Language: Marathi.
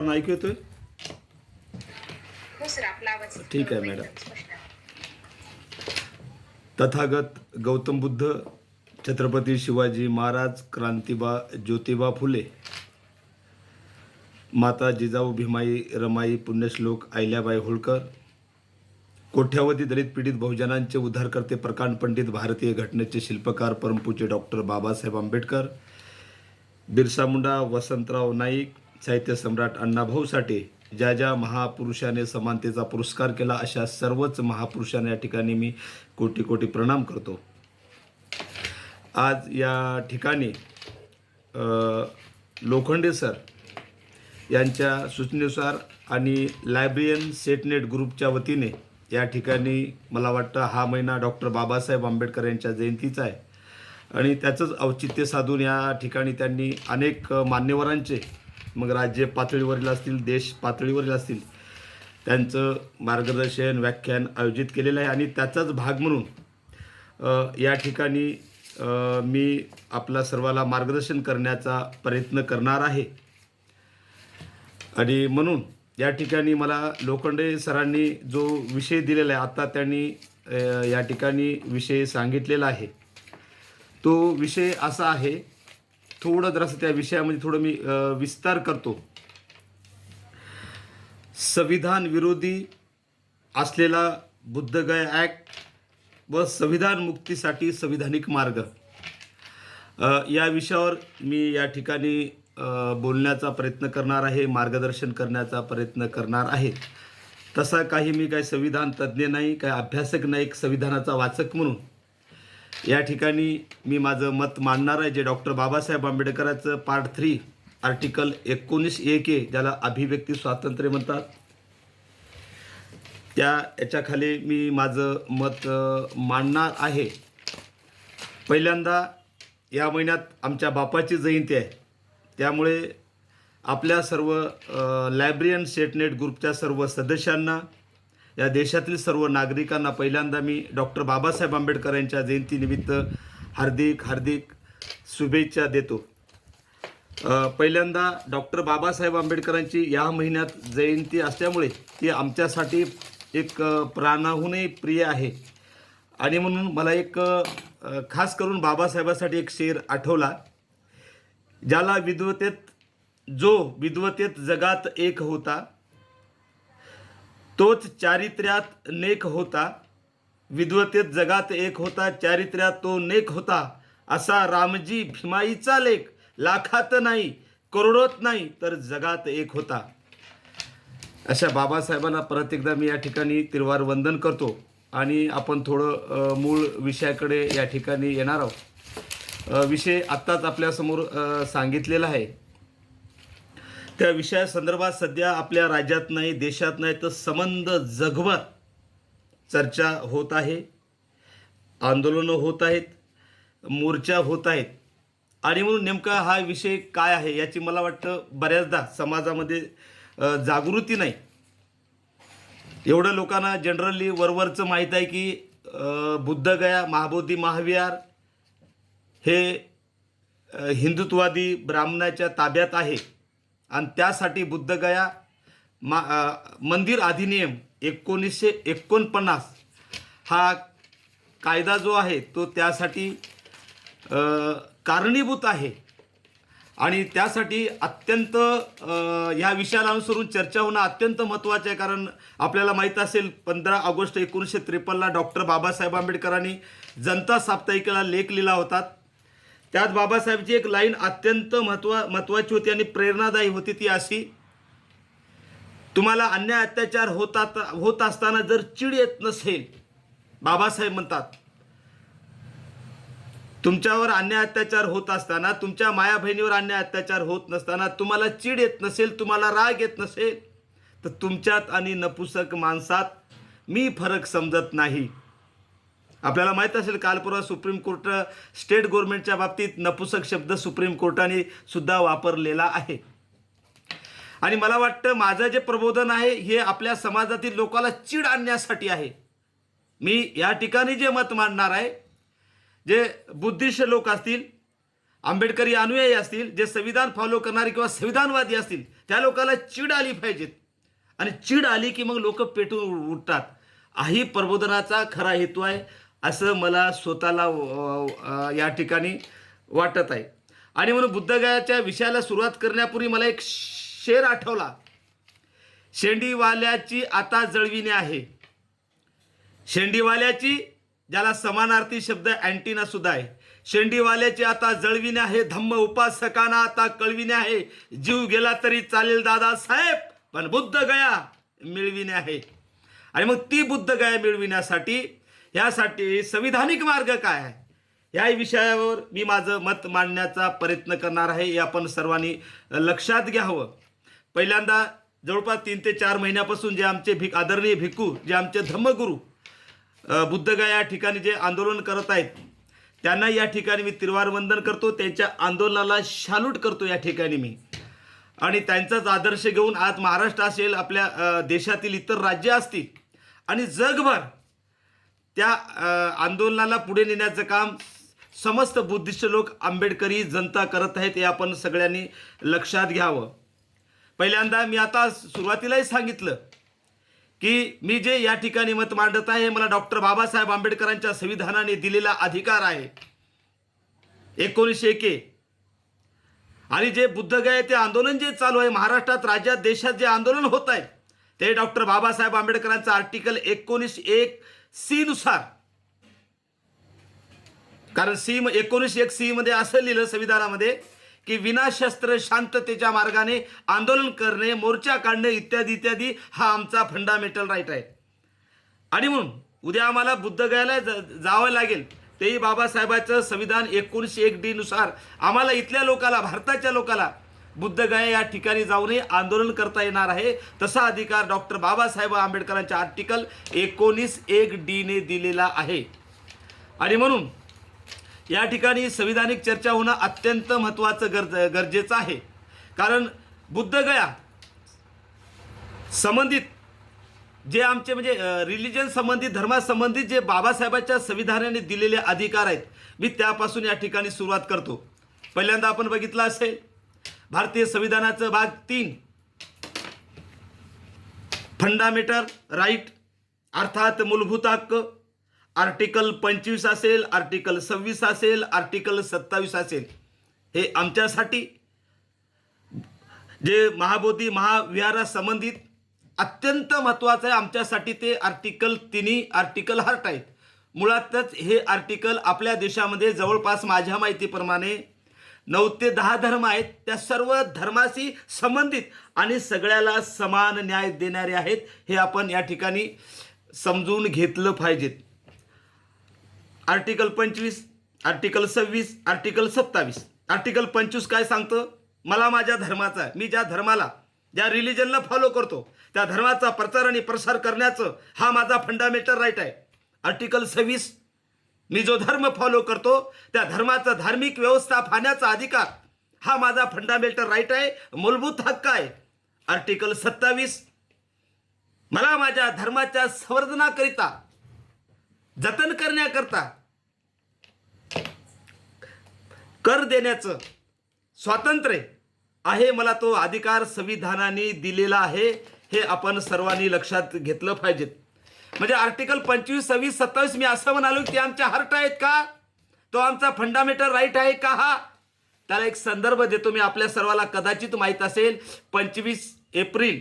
ऐकू येतोय हो ठीक आहे, मॅडम. तथागत गौतम बुद्ध छत्रपती शिवाजी महाराज क्रांतिबा ज्योतिबा फुले माता जिजाऊ भीमाई रमाई पुण्यश्लोक अहिल्याबाई होळकर कोठ्यावधी दलित पीडित बहुजनांचे उद्धारकर्ते प्रकांड पंडित भारतीय घटनेचे शिल्पकार परमपूज्य डॉक्टर बाबासाहेब आंबेडकर बिरसा मुंडा वसंतराव नाईक साहित्य सम्राट अण्णाभाऊ साठे ज्या ज्या महापुरुषाने समानतेचा पुरस्कार केला अशा सर्वच महापुरुषांना या ठिकाणी मी कोटी कोटी प्रणाम करतो. आज या ठिकाणी लोखंडे सर यांच्या सूचनेनुसार आणि लायब्रियन सेटनेट ग्रुपच्या वतीने या ठिकाणी मला वाटतं हा महिना डॉक्टर बाबासाहेब आंबेडकर यांच्या जयंतीचा आहे. आणि त्याचंच औचित्य साधून या ठिकाणी त्यांनी अनेक मान्यवरांचे मग राज्य पातळीवरील असतील देश पातळीवरील असतील त्यांचं मार्गदर्शन व्याख्यान आयोजित केलेलं आहे आणि त्याचाच भाग म्हणून या ठिकाणी मी आपला सर्वाला मार्गदर्शन करण्याचा प्रयत्न करणार आहे. आणि म्हणून या ठिकाणी मला लोखंडे सरांनी जो विषय दिलेला आहे आता त्यांनी या ठिकाणी विषय सांगितलेला आहे. तो विषय असा आहे थोडं जरासं त्या विषयामध्ये थोडं मी विस्तार करतो. संविधान विरोधी असलेला बुद्धगय ॲक्ट व संविधान मुक्तीसाठी संविधानिक मार्ग. या विषयावर मी या ठिकाणी बोलण्याचा प्रयत्न करणार आहे मार्गदर्शन करण्याचा प्रयत्न करणार आहे. तसा काही मी काही संविधान तज्ज्ञ नाही काही अभ्यासक नाही एक संविधानाचा वाचक म्हणून या ठिकाणी मी माझं मत मांडणार आहे जे डॉक्टर बाबासाहेब आंबेडकरांचं पार्ट थ्री आर्टिकल एकोणीस एक के ज्याला अभिव्यक्ती स्वातंत्र्य म्हणतात. त्या याच्याखाली मी माझं मत मांडणार आहे. पहिल्यांदा या महिन्यात आमच्या बापाची जयंती आहे. त्यामुळे आपल्या सर्व लायब्रियन सेटनेट ग्रुपच्या सर्व सदस्यांना या देशातील सर्व नागरिकांना पहिल्यांदा मी डॉक्टर बाबासाहेब आंबेडकर यांच्या जयंतीनिमित्त हार्दिक हार्दिक शुभेच्छा देतो. पहिल्यांदा डॉक्टर बाबासाहेब आंबेडकरांची या महिन्यात जयंती असल्यामुळे ती आमच्यासाठी एक प्राणाहूनही प्रिय आहे. आणि म्हणून मला एक खास करून बाबासाहेबासाठी एक शेर आठवला ज्याला विद्वतेत जो विद्वतेत जगात एक होता तोच चारित्र्यात नेक होता. विद्वतेत जगात एक होता चारित्र्यात तो नेक होता. असा रामजी भीमाईचा लेख लाखात नाही करोडोत नाही तर जगात एक होता. अशा बाबासाहेबांना परत एकदा मी या ठिकाणी तिरवार वंदन करतो. आणि आपण थोडं मूळ विषयाकडे या ठिकाणी येणार आहोत. विषय आत्ताच आपल्यासमोर सांगितलेला आहे. त्या विषयासंदर्भात सध्या आपल्या राज्यात नाही देशात नाही तर संबंध जगभर चर्चा होत आहे. आंदोलनं होत आहेत मोर्चा होत आहेत. आणि म्हणून नेमका हा विषय काय आहे याची मला वाटतं बऱ्याचदा समाजामध्ये जागृती नाही. एवढं लोकांना जनरली वरवरचं माहीत आहे की बुद्धगया महाबोधी महाविहार हे हिंदुत्ववादी ब्राह्मणाच्या ताब्यात आहे. आणि त्यासाठी बुद्धगया मा मंदिर अधिनियम एकोणीसशे एकोणपन्नास हा कायदा जो आहे तो त्यासाठी कारणीभूत आहे. आणि त्यासाठी अत्यंत ह्या विषयाला अनुसरून चर्चा होणं अत्यंत महत्त्वाचं आहे. कारण आपल्याला माहीत असेल पंधरा ऑगस्ट एकोणीसशे त्रेपन्नला डॉक्टर बाबासाहेब आंबेडकरांनी जनता साप्ताहिकेला लेख लिहिला होता. त्यात बाबासाहेबची एक लाईन अत्यंत महत्वा महत्त्वाची होती आणि प्रेरणादायी होती ती अशी. तुम्हाला अन्याय अत्याचार होतात होत असताना जर चिड येत नसेल बाबासाहेब म्हणतात तुमच्यावर अन्याय अत्याचार होत असताना तुमच्या माया बहिणीवर अन्याय अत्याचार होत नसताना तुम्हाला चीड येत नसेल तुम्हाला राग येत नसेल तर तुमच्यात आणि नपुसक माणसात मी फरक समजत नाही. आपल्याला माहीत असेल काल परवा सुप्रीम कोर्ट स्टेट गव्हर्नमेंटच्या बाबतीत नपुसक शब्द सुप्रीम कोर्टाने सुद्धा वापरलेला आहे. आणि मला वाटतं माझं जे प्रबोधन आहे हे आपल्या समाजातील लोकाला चीड आणण्यासाठी आहे. मी या ठिकाणी जे मत मांडणार आहे जे बुद्धिस्ट लोक असतील आंबेडकरी अनुयायी असतील जे संविधान फॉलो करणारे किंवा संविधानवादी असतील त्या लोकाला चीड आली पाहिजेत. आणि चीड आली की मग लोक पेटून उठतात. हाही प्रबोधनाचा खरा हेतू आहे. असं मला स्वतःला या ठिकाणी वाटत आहे. आणि म्हणून बुद्धगयाच्या विषयाला सुरुवात करण्यापूर्वी मला एक शेर आठवला. शेंडीवाल्याची आता जळविणे आहे. शेंडीवाल्याची ज्याला समानार्थी शब्द अँटीना सुद्धा आहे. शेंडीवाल्याची आता जळविणे आहे. धम्म उपासकांना आता कळविणे आहे. जीव गेला तरी चालेल दादा साहेब पण बुद्ध गया मिळविणे आहे. आणि मग ती बुद्ध गया मिळविण्यासाठी यासाठी संविधानिक मार्ग काय आहे? या विषयावर मी माझं मत मांडण्याचा प्रयत्न करणार आहे हे आपण सर्वांनी लक्षात घ्यावं. पहिल्यांदा जवळपास तीन ते चार महिन्यापासून जे आमचे भिक आदरणीय भिक्खू जे आमचे धम्मगुरू अ, बुद्धगा या ठिकाणी जे आंदोलन करत आहेत त्यांना या ठिकाणी मी तिरवार वंदन करतो त्यांच्या आंदोलनाला शालूट करतो या ठिकाणी मी. आणि त्यांचाच आदर्श घेऊन आज महाराष्ट्र असेल आपल्या देशातील इतर राज्य असतील आणि जगभर त्या आंदोलनाला पुढे नेण्याचं काम समस्त बुद्धिस्ट लोक आंबेडकरी जनता करत आहेत हे आपण सगळ्यांनी लक्षात घ्यावं. पहिल्यांदा मी आता सुरुवातीलाही सांगितलं की मी जे या ठिकाणी मत मांडत आहे मला डॉक्टर बाबासाहेब आंबेडकरांच्या संविधानाने दिलेला अधिकार आहे. एकोणीसशे एके. आणि जे बुद्धगया ते आंदोलन जे चालू आहे महाराष्ट्रात राज्यात देशात जे आंदोलन होत आहे ते डॉक्टर बाबासाहेब आंबेडकरांचं आर्टिकल एकोणीस एक सी नुसार कारण सी एकोणीस एक सी मध्ये असं लिहिलं संविधानामध्ये की विनाशस्त्र शांततेच्या मार्गाने आंदोलन करणे मोर्चा काढणे इत्यादी इत्यादी हा आमचा फंडामेंटल राईट आहे. आणि म्हणून उद्या आम्हाला बुद्धगयाला जा जावं लागेल. तेही बाबासाहेबाचं संविधान एकोणीसशे एक डी नुसार आम्हाला इथल्या लोकाला भारताच्या लोकाला बुद्धगया या ठिकाणी जाऊनही आंदोलन करता येणार आहे. तसा अधिकार डॉक्टर बाबासाहेब आंबेडकरांच्या आर्टिकल एकोणीस एक डीने दिलेला आहे. आणि म्हणून या ठिकाणी संविधानिक चर्चा होणं अत्यंत महत्त्वाचं गरज गरजेचं आहे. कारण बुद्धगया संबंधित जे आमचे म्हणजे रिलिजन संबंधित धर्मासंबंधित जे बाबासाहेबांच्या संविधानाने दिलेले अधिकार आहेत मी त्यापासून या ठिकाणी सुरुवात करतो. पहिल्यांदा आपण बघितलं असेल भारतीय संविधानाचं भाग तीन. फंडामेंटल राईट अर्थात मूलभूत हक्क. आर्टिकल पंचवीस असेल आर्टिकल सव्वीस असेल आर्टिकल सत्तावीस असेल. हे आमच्यासाठी जे महाबोधी महाविहारासंबंधित अत्यंत महत्त्वाचं आहे आमच्यासाठी ते आर्टिकल तिन्ही आर्टिकल हार्ट आहेत. मुळातच हे आर्टिकल आपल्या देशामध्ये जवळपास माझ्या माहितीप्रमाणे नऊ ते दहा धर्म आहेत. त्या सर्व धर्माशी संबंधित आणि सगळ्याला समान न्याय देणारे आहेत हे आपण या ठिकाणी समजून घेतलं पाहिजेत आर्टिकल पंचवीस आर्टिकल सव्वीस आर्टिकल सत्तावीस. आर्टिकल पंचवीस काय सांगतं? मला माझ्या धर्माचा मी ज्या धर्माला ज्या रिलिजनला फॉलो करतो त्या धर्माचा प्रचार आणि प्रसार करण्याचं हा माझा फंडामेंटल राईट आहे. आर्टिकल सव्वीस मी जो धर्म फॉलो करतो त्या धर्माचा धार्मिक व्यवस्था पाहण्याचा अधिकार हा माझा फंडामेंटल राईट आहे मूलभूत हक्क आहे. आर्टिकल सत्तावीस. मला माझ्या धर्माच्या संवर्धनाकरिता जतन करण्याकरता कर देण्याचं स्वातंत्र्य आहे मला तो अधिकार संविधानाने दिलेला आहे हे आपण सर्वांनी लक्षात घेतलं पाहिजेत. म्हणजे आर्टिकल पंचवीस सव्वीस सत्तावीस मी असं म्हणालो की ते आमच्या हर्ट आहेत का? तो आमचा फंडामेंटल राईट आहे का हा? त्याला एक संदर्भ देतो मी आपल्या सर्वाला. कदाचित माहीत असेल पंचवीस एप्रिल